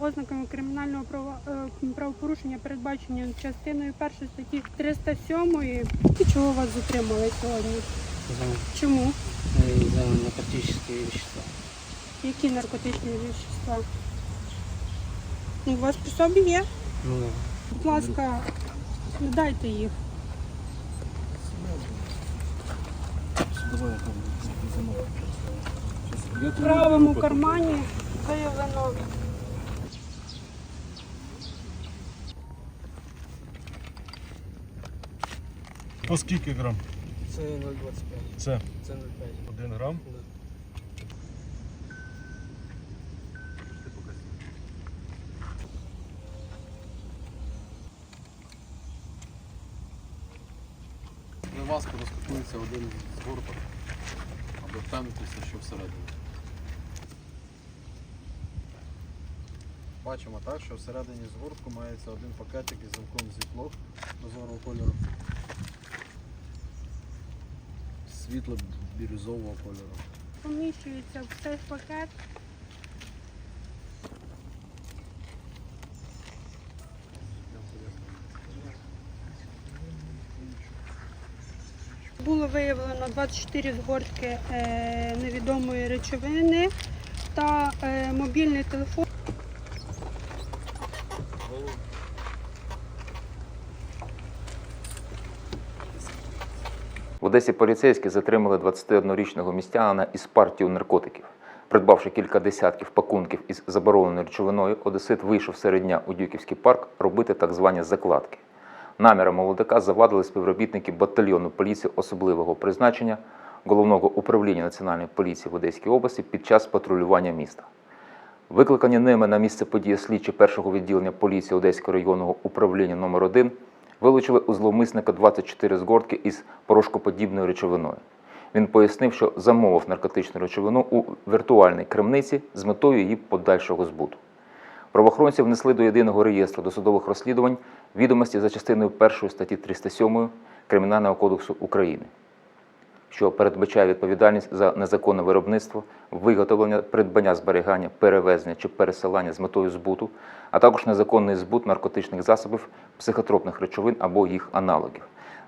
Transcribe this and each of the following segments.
ознаками кримінального е, правопорушення, передбачені частиною першої статті 307. І чого вас затримали сьогодні? за, Чому? э, за наркотические вещества. Які наркотичні вещества? Ну, у вас при собі є? Ну, да. Будь ласка, дайте їх. В правому кармані виявлено По скільки грам? Це 0,25. Це Це 0,5. 1 грам. Да. Для розкопується один з гурток, аби впевнитися, що всередині. Бачимо так, що всередині згортку мається один пакетик із замком зіплок прозорого кольору. Світло бірюзового кольору. поміщується в цей пакет. Було виявлено 24 згортки е, невідомої речовини та е, мобільний телефон. В Одесі поліцейські затримали 21-річного містянина із партією наркотиків. Придбавши кілька десятків пакунків із забороненою речовиною, Одесит вийшов серед дня у Дюківський парк робити так звані закладки. Наміра молодика завадили співробітники батальйону поліції особливого призначення головного управління Національної поліції в Одеській області під час патрулювання міста. Викликані ними на місце події слідчі першого відділення поліції Одеського районного управління номер 1 вилучили у зловмисника 24 згортки із порошкоподібною речовиною. Він пояснив, що замовив наркотичну речовину у віртуальній крамниці з метою її подальшого збуту. Правоохоронці внесли до єдиного реєстру досудових розслідувань відомості за частиною 1 статті 307 Кримінального кодексу України що передбачає відповідальність за незаконне виробництво, виготовлення, придбання, зберігання, перевезення чи пересилання з метою збуту, а також незаконний збут наркотичних засобів, психотропних речовин або їх аналогів.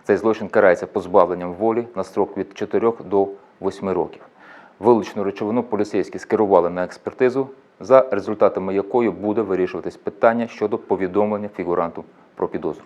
Цей злочин карається позбавленням волі на строк від 4 до 8 років. Вилучену речовину поліцейські скерували на експертизу, за результатами якої буде вирішуватись питання щодо повідомлення фігуранту про підозру.